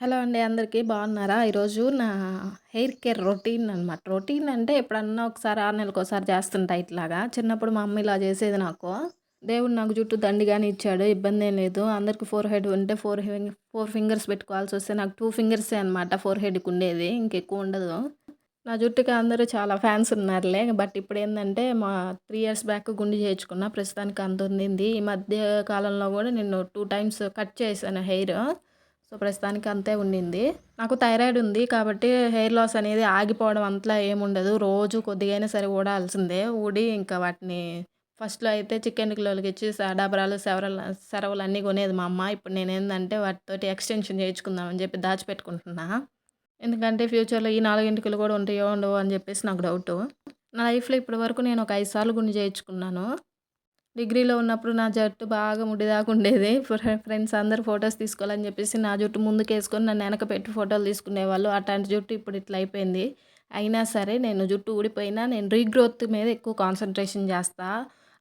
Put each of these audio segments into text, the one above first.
Hello అండి అందరికీ బాగున్నారా? ఈరోజు నా హెయిర్ కేర్ రొటీన్ అనమాట రొటీన్ అంటే ఎప్పుడన్నా ఒకసారి ఆరు నెలలకు ఒకసారి చేస్తుంటా ఇట్లాగా. చిన్నప్పుడు మా అమ్మ ఇలా చేసేది నాకు. దేవుడు నాకు జుట్టు దండిగానే ఇచ్చాడు ఇబ్బంది ఏం లేదు. అందరికి ఫోర్ హెడ్ ఉంటే ఫోర్ ఫోర్ ఫింగర్స్ పెట్టుకోవాల్సి వస్తే నాకు టూ ఫింగర్సే అనమాట ఫోర్ హెడ్కి ఉండేది. ఇంకెక్కువ ఉండదు. నా జుట్టుకి అందరూ చాలా ఫ్యాన్స్ ఉన్నారులే. బట్ ఇప్పుడు ఏంటంటే మా త్రీ ఇయర్స్ బ్యాక్ గుండి చేయించుకున్నా ప్రస్తుతానికి అంత ఉంది ఈ మధ్య కాలంలో కూడా నేను టూ టైమ్స్ కట్ చేశాను హెయిర్. సో ప్రస్తుతానికి అంతే ఉండింది. నాకు థైరాయిడ్ ఉంది కాబట్టి హెయిర్ లాస్ అనేది ఆగిపోవడం అంతలా ఏముండదు రోజు కొద్దిగైనా సరే ఊడాల్సిందే. ఊడి ఇంకా వాటిని ఫస్ట్లో అయితే చికెన్ కిలోలకి ఇచ్చి డబరాలు సెవరలు సెరవలు అన్నీ కొనేది మా అమ్మ. ఇప్పుడు నేను ఏంటంటే వాటితోటి ఎక్స్టెన్షన్ చేయించుకుందామని చెప్పి దాచిపెట్టుకుంటున్నా. ఎందుకంటే ఫ్యూచర్లో ఈ నాలుగింటికలు కూడా ఉంటాయో ఉండవో అని చెప్పేసి నాకు డౌట్. నా లైఫ్లో ఇప్పటి వరకు నేను ఒక ఐదు సార్లు గుండె చేయించుకున్నాను. డిగ్రీలో ఉన్నప్పుడు నా జట్టు బాగా ముడిదాకా ఉండేది. ఫ్రెండ్స్ అందరు ఫొటోస్ తీసుకోవాలని చెప్పేసి నా జుట్టు ముందుకు వేసుకొని నన్ను వెనక పెట్టి ఫోటోలు తీసుకునేవాళ్ళు. అట్లాంటి జుట్టు ఇప్పుడు ఇట్లా అయిపోయింది. అయినా సరే నేను జుట్టు ఊడిపోయినా నేను రీగ్రోత్ మీద ఎక్కువ కాన్సన్ట్రేషన్ చేస్తా.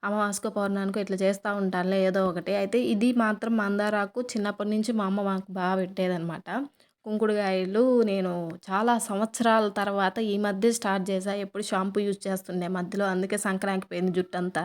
అమావాస్య పౌర్ణానికి ఇట్లా చేస్తూ ఉంటానులే ఏదో ఒకటి. అయితే ఇది మాత్రం మందారాకు చిన్నప్పటి నుంచి మా అమ్మ మాకు బాగా పెట్టేదనమాట కుంకుడుగాయలు నేను చాలా సంవత్సరాల తర్వాత ఈ మధ్య స్టార్ట్ చేసా ఎప్పుడు షాంపూ యూజ్ చేస్తుండే మధ్యలో. అందుకే సంక్రాంతి పోయింది జుట్టు అంతా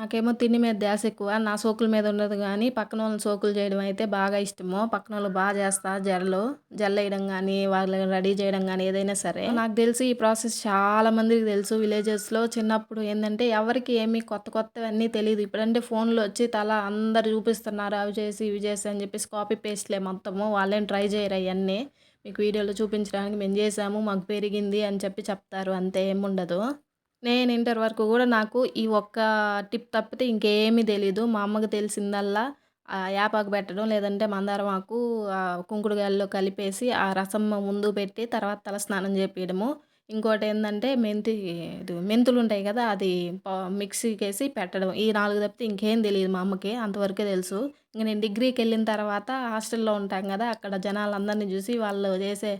నాకేమో తిండి మీద ధ్యాస ఎక్కువ నా సోకుల మీద ఉండదు కానీ పక్కన వాళ్ళని సోకులు చేయడం అయితే బాగా ఇష్టము. పక్కన వాళ్ళు బాగా చేస్తా జడలు జల్లేయడం కానీ వాళ్ళని రెడీ చేయడం కానీ ఏదైనా సరే. నాకు తెలిసి ఈ ప్రాసెస్ చాలా మందికి తెలుసు. విలేజెస్లో చిన్నప్పుడు ఏంటంటే ఎవరికి ఏమి కొత్త కొత్తవన్నీ తెలియదు ఇప్పుడంటే ఫోన్లో వచ్చి తల అందరు చూపిస్తున్నారు. అవి చేసి ఇవి చేసి అని చెప్పేసి కాపీ పేస్ట్లే మొత్తము. వాళ్ళేం ట్రై చేయరు అవన్నీ మీకు వీడియోలో చూపించడానికి మేము చేసాము. మాకు పెరిగింది అని చెప్పి చెప్తారు. అంతే ఏముండదు నేను ఇంటర్ వరకు కూడా నాకు ఈ ఒక్క టిప్ తప్పితే ఇంకేమీ తెలీదు. మా అమ్మకి తెలిసిందల్లా యాపాకు పెట్టడం లేదంటే మందారం ఆకు కుంకుడుగాయల్లో కలిపేసి ఆ రసం ముందు పెట్టి తర్వాత తల స్నానం చేపించడము ఇంకోటి ఏంటంటే మెంతి ఇది మెంతులు ఉంటాయి కదా అది మిక్సీకి వేసి పెట్టడం. ఈ నాలుగు తప్పితే ఇంకేం తెలియదు మా అమ్మకి అంతవరకే తెలుసు. ఇంక నేను డిగ్రీకి వెళ్ళిన తర్వాత హాస్టల్లో ఉంటాం కదా అక్కడ జనాలందరినీ చూసి వాళ్ళు చేసే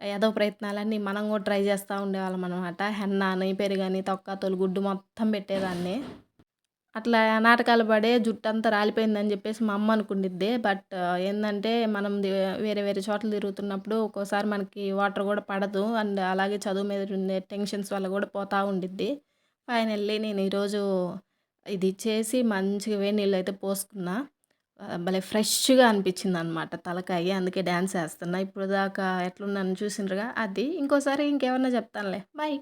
ఏదో ప్రయత్నాలన్నీ మనం కూడా ట్రై చేస్తూ ఉండేవాళ్ళం అనమాట హెన్న అని పెరుగని తొక్క తొలిగుడ్డు మొత్తం పెట్టేదాన్ని. అట్లా నాటకాలు పడే జుట్టు అంతా రాలిపోయిందని చెప్పేసి మా అమ్మ అనుకుండిద్ది. బట్ ఏంటంటే మనం వేరే వేరే చోట్ల తిరుగుతున్నప్పుడు ఒక్కోసారి మనకి వాటర్ కూడా పడదు. అండ్ అలాగే చదువు మీద ఉండే టెన్షన్స్ వల్ల కూడా పోతూ ఉండిద్ది. ఫైనల్లీ నేను ఈరోజు ఇది చేసి మంచిగా వేడి నీళ్ళు అయితే పోసుకున్నా. భలే ఫ్రెష్గా అనిపించింది అనమాట తలకాయ. అందుకే డ్యాన్స్ వేస్తున్నా. ఇప్పుడు దాకా ఎట్లున్నాను చూసిండ్రుగా. అది ఇంకోసారి ఇంకేమన్నా చెప్తానులే. బాయ్.